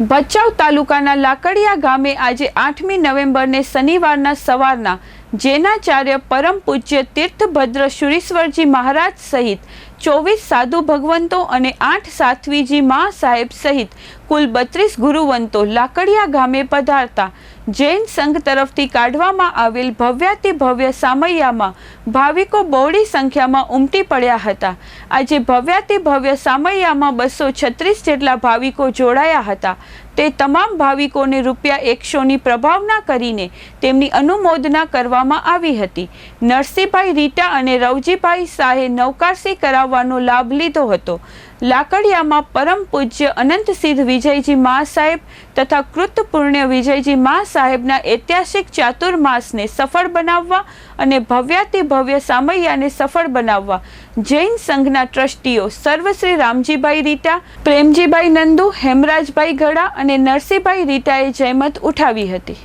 ભચાઉ તાલુકાના લાકડિયા ગામે આજે આઠમી નવેમ્બરને શનિવારના સવારના જૈનાચાર્ય પરમ પૂજ્ય તીર્થભદ્ર શુરીશ્વરજી મહારાજ સહિત ચોવીસ સાધુ ભગવંતો અને આઠ સાધ્વીજી મા સાહેબ સહિત કુલ બત્રીસ ગુરુવંતો લાકડિયા ગામે પધારતા. જૈન સંઘ તરફથી કાઢવામાં આવેલ ભવ્યાતિ ભવ્ય સામૈયામાં ભાવિકો બહોળી સંખ્યામાં ઉમટી પડ્યા હતા. આજે ભવ્યાતિ ભવ્ય સામૈયામાં બસો છત્રીસ જેટલા ભાવિકો જોડાયા હતા. તે તમામ ભાવિકોને રૂપિયા એકસોની પ્રભાવના કરીને તેમની અનુમોદના કરવામાં આવી હતી. નરસિંહભાઈ રીટા અને રવજીભાઈ શાહે નવકારસી કરાવવાનો લાભ લીધો હતો. લાકડિયામાં પરમ પૂજ્ય અનંત સિદ્ધ વિજયજી મા સાહેબ તથા કૃત પુણ્ય વિજયજી મા સાહેબના ઐતિહાસિક ચાતુર્માસને સફળ બનાવવા અને ભવ્યાતિ ભવ્ય સામૈયાને સફળ બનાવવા જૈન સંઘના ટ્રસ્ટીઓ સર્વશ્રી રામજીભાઈ રીટા, પ્રેમજીભાઈ નંદુ, હેમરાજભાઈ ગડા અને નરસિંહભાઈ રીટાએ જહેમત ઉઠાવી હતી.